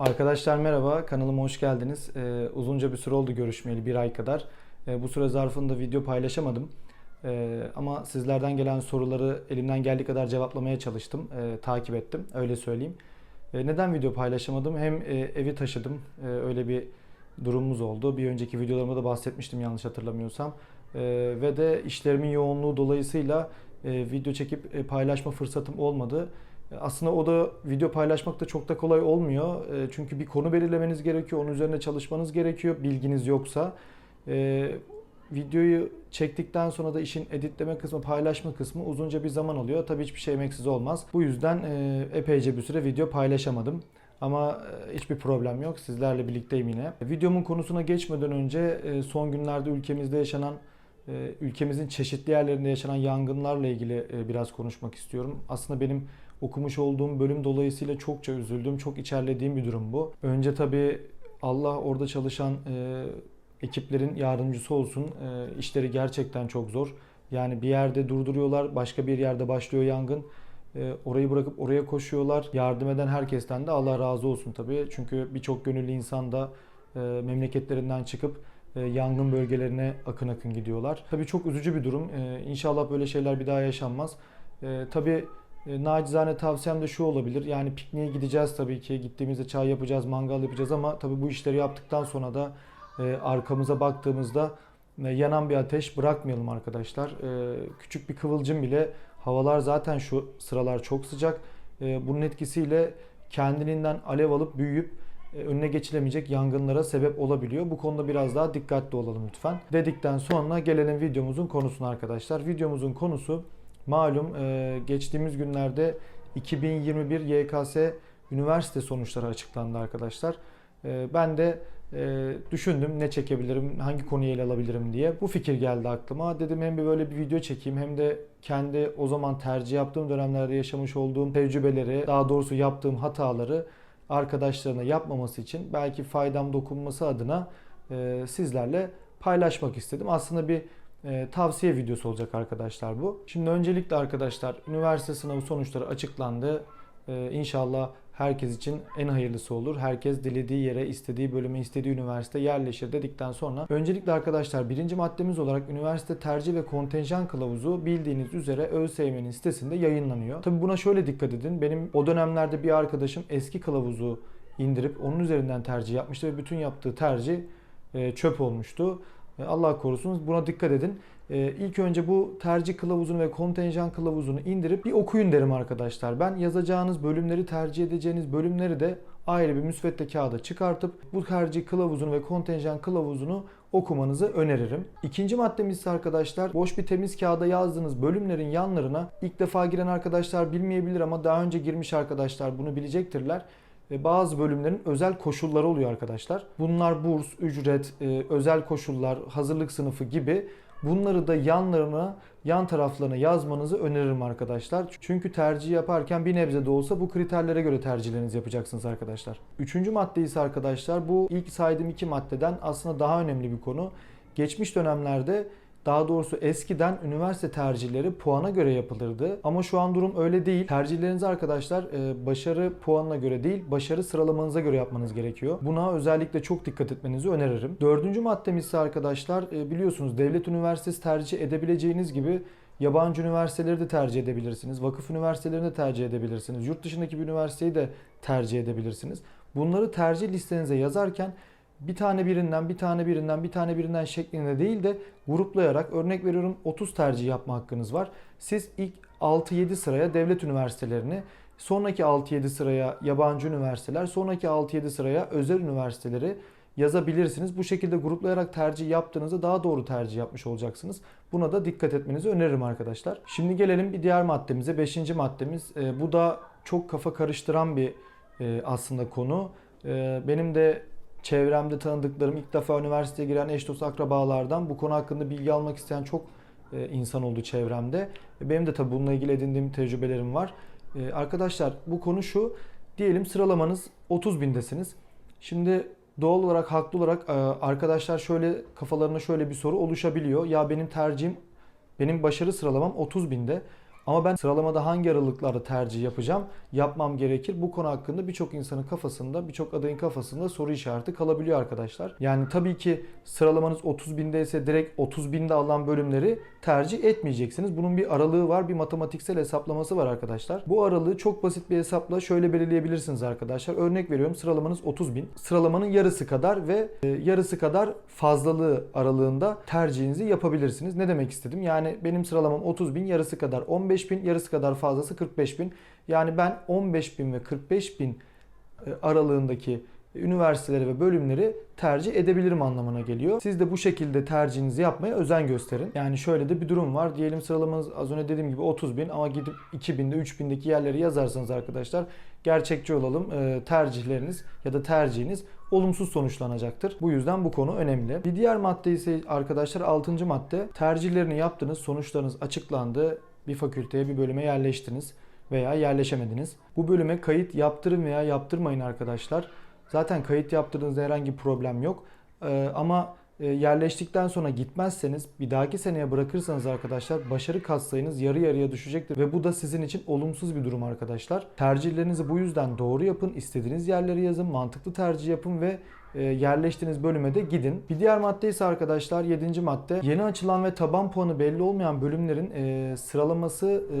Arkadaşlar merhaba, kanalıma hoş geldiniz. Ee, uzunca bir süre oldu görüşmeyeli, bir ay kadar. Ee, bu süre zarfında video paylaşamadım. Ee, ama sizlerden gelen soruları elimden geldiği kadar cevaplamaya çalıştım, Ee, takip ettim, öyle söyleyeyim. Ee, neden video paylaşamadım? Hem e, evi taşıdım, Ee, öyle bir durumumuz oldu. Bir önceki videolarımda da bahsetmiştim yanlış hatırlamıyorsam. Ee, ve de işlerimin yoğunluğu dolayısıyla e, video çekip e, paylaşma fırsatım olmadı. Aslında o da video paylaşmak da çok da kolay olmuyor. E, Çünkü bir konu belirlemeniz gerekiyor, onun üzerine çalışmanız gerekiyor bilginiz yoksa. E, Videoyu çektikten sonra da işin editleme kısmı, paylaşma kısmı uzunca bir zaman alıyor. Tabii hiçbir şey emeksiz olmaz. Bu yüzden e, epeyce bir süre video paylaşamadım. Ama hiçbir problem yok. Sizlerle birlikteyim yine. Videomun konusuna geçmeden önce son günlerde ülkemizde yaşanan ülkemizin çeşitli yerlerinde yaşanan yangınlarla ilgili biraz konuşmak istiyorum. Aslında benim okumuş olduğum bölüm dolayısıyla çokça üzüldüm, çok içerlediğim bir durum bu. Önce tabii Allah orada çalışan e, ekiplerin yardımcısı olsun. E, işleri gerçekten çok zor. Yani bir yerde durduruyorlar, başka bir yerde başlıyor yangın. E, orayı bırakıp oraya koşuyorlar. Yardım eden herkesten de Allah razı olsun tabii. Çünkü birçok gönüllü insan da e, memleketlerinden çıkıp e, yangın bölgelerine akın akın gidiyorlar. Tabii çok üzücü bir durum. E, İnşallah böyle şeyler bir daha yaşanmaz. E, tabii e, nacizane tavsiyem de şu olabilir. Yani pikniğe gideceğiz tabii ki. Gittiğimizde çay yapacağız, mangal yapacağız ama tabii bu işleri yaptıktan sonra da e, arkamıza baktığımızda e, yanan bir ateş bırakmayalım arkadaşlar. E, küçük bir kıvılcım bile havalar zaten şu sıralar çok sıcak. E, bunun etkisiyle kendiliğinden alev alıp büyüyüp e, önüne geçilemeyecek yangınlara sebep olabiliyor. Bu konuda biraz daha dikkatli olalım lütfen. Dedikten sonra gelelim videomuzun konusuna arkadaşlar. Videomuzun konusu malum e, geçtiğimiz günlerde 2021 YKS üniversite sonuçları açıklandı arkadaşlar. E, Ben de e, düşündüm ne çekebilirim, hangi konuyu ele alabilirim diye. Bu fikir geldi aklıma. Dedim hem bir böyle bir video çekeyim hem de kendi o zaman tercih yaptığım dönemlerde yaşamış olduğum tecrübeleri, daha doğrusu yaptığım hataları arkadaşlarına yapmaması için belki faydam dokunması adına sizlerle paylaşmak istedim. Aslında bir e, tavsiye videosu olacak arkadaşlar bu. Şimdi öncelikle arkadaşlar üniversite sınavı sonuçları açıklandı. E, inşallah herkes için en hayırlısı olur. Herkes dilediği yere, istediği bölüme, istediği üniversite yerleşir dedikten sonra öncelikle arkadaşlar birinci maddemiz olarak üniversite tercih ve kontenjan kılavuzu bildiğiniz üzere ÖSYM'nin sitesinde yayınlanıyor. Tabi buna şöyle dikkat edin. Benim o dönemlerde bir arkadaşım eski kılavuzu indirip onun üzerinden tercih yapmıştı ve bütün yaptığı tercih e, çöp olmuştu. Allah korusun buna dikkat edin. E, İlk önce bu tercih kılavuzunu ve kontenjan kılavuzunu indirip bir okuyun derim arkadaşlar. Ben yazacağınız bölümleri tercih edeceğiniz bölümleri de ayrı bir müsvedde kağıda çıkartıp bu tercih kılavuzunu ve kontenjan kılavuzunu okumanızı öneririm. İkinci maddemiz ise arkadaşlar boş bir temiz kağıda yazdığınız bölümlerin yanlarına ilk defa giren arkadaşlar bilmeyebilir ama daha önce girmiş arkadaşlar bunu bilecektirler ve bazı bölümlerin özel koşulları oluyor arkadaşlar. Bunlar burs, ücret, e, özel koşullar, hazırlık sınıfı gibi bunları da yanlarına, yan taraflarına yazmanızı öneririm arkadaşlar. Çünkü tercih yaparken bir nebze de olsa bu kriterlere göre tercihlerinizi yapacaksınız arkadaşlar. Üçüncü madde ise arkadaşlar bu ilk saydığım iki maddeden aslında daha önemli bir konu. Geçmiş dönemlerde daha doğrusu eskiden üniversite tercihleri puana göre yapılırdı. Ama şu an durum öyle değil. Tercihlerinizi arkadaşlar e, başarı puanına göre değil, başarı sıralamanıza göre yapmanız gerekiyor. Buna özellikle çok dikkat etmenizi öneririm. Dördüncü maddemiz ise arkadaşlar e, biliyorsunuz devlet üniversitesi tercih edebileceğiniz gibi Yabancı üniversiteleri de tercih edebilirsiniz. Vakıf üniversitelerini de tercih edebilirsiniz. Yurt dışındaki bir üniversiteyi de tercih edebilirsiniz. Bunları tercih listenize yazarken bir tane birinden, bir tane birinden, bir tane birinden şeklinde değil de gruplayarak örnek veriyorum 30 tercih yapma hakkınız var. Siz ilk 6-7 sıraya devlet üniversitelerini, sonraki 6-7 sıraya yabancı üniversiteler, sonraki 6-7 sıraya özel üniversiteleri yazabilirsiniz. Bu şekilde gruplayarak tercih yaptığınızda daha doğru tercih yapmış olacaksınız. Buna da dikkat etmenizi öneririm arkadaşlar. Şimdi gelelim bir diğer maddemize. Beşinci maddemiz. E, bu da çok kafa karıştıran bir e, aslında konu. E, benim de çevremde tanıdıklarım ilk defa üniversiteye giren eş dost akrabalardan bu konu hakkında bilgi almak isteyen çok e, insan oldu çevremde. Benim de tabii bununla ilgili edindiğim tecrübelerim var. E, Arkadaşlar bu konu şu. Diyelim sıralamanız 30 bindesiniz. Şimdi doğal olarak haklı olarak e, arkadaşlar şöyle kafalarına şöyle bir soru oluşabiliyor. Ya benim tercihim benim başarı sıralamam 30 binde. Ama ben sıralamada hangi aralıklarda tercih yapacağım, yapmam gerekir. Bu konu hakkında birçok insanın kafasında, birçok adayın kafasında soru işareti kalabiliyor arkadaşlar. Yani tabii ki sıralamanız 30 bindeyse direkt 30 binde alan bölümleri tercih etmeyeceksiniz. Bunun bir aralığı var, bir matematiksel hesaplaması var arkadaşlar. Bu aralığı çok basit bir hesapla şöyle belirleyebilirsiniz arkadaşlar. Örnek veriyorum sıralamanız 30 bin. Sıralamanın yarısı kadar ve e, yarısı kadar fazlalığı aralığında tercihinizi yapabilirsiniz. Ne demek istedim? Yani benim sıralamam 30 bin, yarısı kadar 15 bin, yarısı kadar fazlası 45 bin. Yani ben 15 bin ve 45 bin e, aralığındaki üniversiteleri ve bölümleri tercih edebilirim anlamına geliyor. Siz de bu şekilde tercihinizi yapmaya özen gösterin. Yani şöyle de bir durum var. Diyelim sıralamanız az önce dediğim gibi 30 bin ama gidip 2000'de 3000'deki yerleri yazarsanız arkadaşlar gerçekçi olalım e, tercihleriniz ya da tercihiniz olumsuz sonuçlanacaktır. Bu yüzden bu konu önemli. Bir diğer madde ise arkadaşlar 6. madde tercihlerini yaptınız, sonuçlarınız açıklandı. Bir fakülteye, bir bölüme yerleştiniz veya yerleşemediniz. Bu bölüme kayıt yaptırın veya yaptırmayın arkadaşlar. Zaten kayıt yaptırdığınızda herhangi bir problem yok. Ee, ama yerleştikten sonra gitmezseniz bir dahaki seneye bırakırsanız arkadaşlar başarı katsayınız yarı yarıya düşecektir ve bu da sizin için olumsuz bir durum arkadaşlar. Tercihlerinizi bu yüzden doğru yapın, istediğiniz yerleri yazın, mantıklı tercih yapın ve e, yerleştiğiniz bölüme de gidin. Bir diğer madde ise arkadaşlar 7. madde yeni açılan ve taban puanı belli olmayan bölümlerin e, sıralaması e,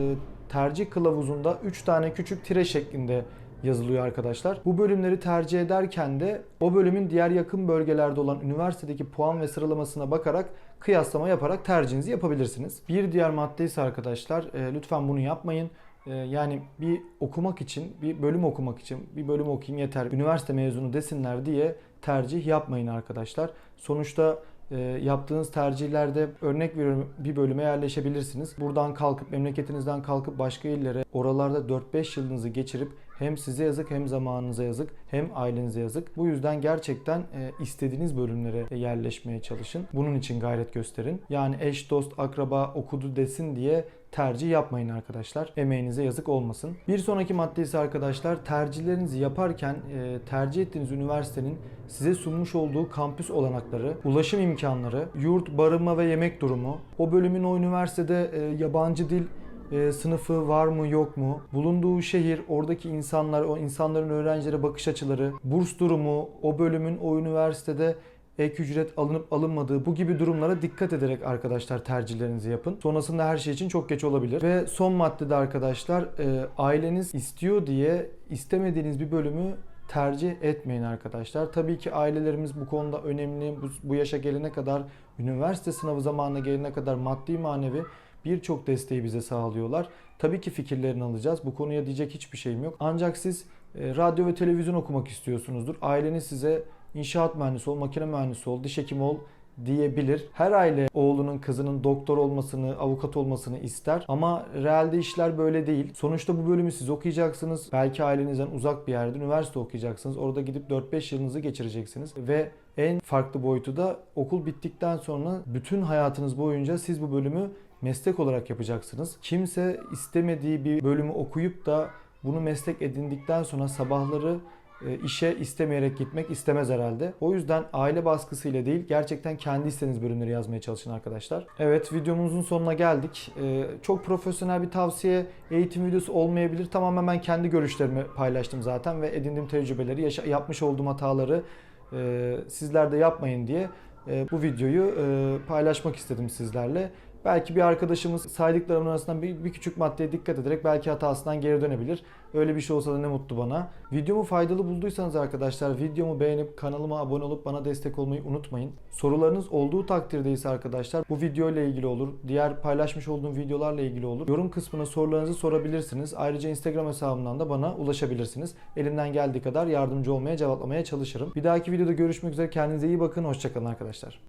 tercih kılavuzunda 3 tane küçük tire şeklinde yazılıyor arkadaşlar. Bu bölümleri tercih ederken de o bölümün diğer yakın bölgelerde olan üniversitedeki puan ve sıralamasına bakarak kıyaslama yaparak tercihinizi yapabilirsiniz. Bir diğer madde ise arkadaşlar e, lütfen bunu yapmayın. E, yani bir okumak için, bir bölüm okumak için, bir bölüm okuyayım yeter, üniversite mezunu desinler diye tercih yapmayın arkadaşlar. Sonuçta e, yaptığınız tercihlerde örnek veriyorum bir bölüme yerleşebilirsiniz. Buradan kalkıp memleketinizden kalkıp başka illere oralarda 4-5 yılınızı geçirip hem size yazık hem zamanınıza yazık hem ailenize yazık. Bu yüzden gerçekten e, istediğiniz bölümlere yerleşmeye çalışın. Bunun için gayret gösterin. Yani eş, dost, akraba okudu desin diye tercih yapmayın arkadaşlar. Emeğinize yazık olmasın. Bir sonraki madde ise arkadaşlar tercihlerinizi yaparken e, tercih ettiğiniz üniversitenin size sunmuş olduğu kampüs olanakları, ulaşım imkanları, yurt, barınma ve yemek durumu, o bölümün o üniversitede e, yabancı dil e, sınıfı var mı yok mu? Bulunduğu şehir, oradaki insanlar, o insanların öğrencilere bakış açıları, burs durumu, o bölümün o üniversitede ek ücret alınıp alınmadığı bu gibi durumlara dikkat ederek arkadaşlar tercihlerinizi yapın. Sonrasında her şey için çok geç olabilir. Ve son maddede arkadaşlar e, aileniz istiyor diye istemediğiniz bir bölümü tercih etmeyin arkadaşlar. Tabii ki ailelerimiz bu konuda önemli. Bu, bu yaşa gelene kadar, üniversite sınavı zamanına gelene kadar maddi manevi birçok desteği bize sağlıyorlar. Tabii ki fikirlerini alacağız. Bu konuya diyecek hiçbir şeyim yok. Ancak siz e, radyo ve televizyon okumak istiyorsunuzdur. Aileniz size inşaat mühendisi ol, makine mühendisi ol, diş hekimi ol diyebilir. Her aile oğlunun kızının doktor olmasını, avukat olmasını ister ama realde işler böyle değil. Sonuçta bu bölümü siz okuyacaksınız. Belki ailenizden uzak bir yerde üniversite okuyacaksınız. Orada gidip 4-5 yılınızı geçireceksiniz ve en farklı boyutu da okul bittikten sonra bütün hayatınız boyunca siz bu bölümü meslek olarak yapacaksınız. Kimse istemediği bir bölümü okuyup da bunu meslek edindikten sonra sabahları e, işe istemeyerek gitmek istemez herhalde. O yüzden aile baskısıyla değil gerçekten kendi istediğiniz bölümleri yazmaya çalışın arkadaşlar. Evet videomuzun sonuna geldik. E, çok profesyonel bir tavsiye eğitim videosu olmayabilir. Tamamen ben kendi görüşlerimi paylaştım zaten ve edindiğim tecrübeleri, yapmış olduğum hataları e, sizler de yapmayın diye bu videoyu paylaşmak istedim sizlerle. Belki bir arkadaşımız saydıklarımın arasından bir, bir küçük maddeye dikkat ederek belki hatasından geri dönebilir. Öyle bir şey olsa da ne mutlu bana. Videomu faydalı bulduysanız arkadaşlar videomu beğenip kanalıma abone olup bana destek olmayı unutmayın. Sorularınız olduğu takdirde ise arkadaşlar bu video ile ilgili olur. Diğer paylaşmış olduğum videolarla ilgili olur. Yorum kısmına sorularınızı sorabilirsiniz. Ayrıca Instagram hesabımdan da bana ulaşabilirsiniz. Elimden geldiği kadar yardımcı olmaya, cevaplamaya çalışırım. Bir dahaki videoda görüşmek üzere. Kendinize iyi bakın. Hoşçakalın arkadaşlar.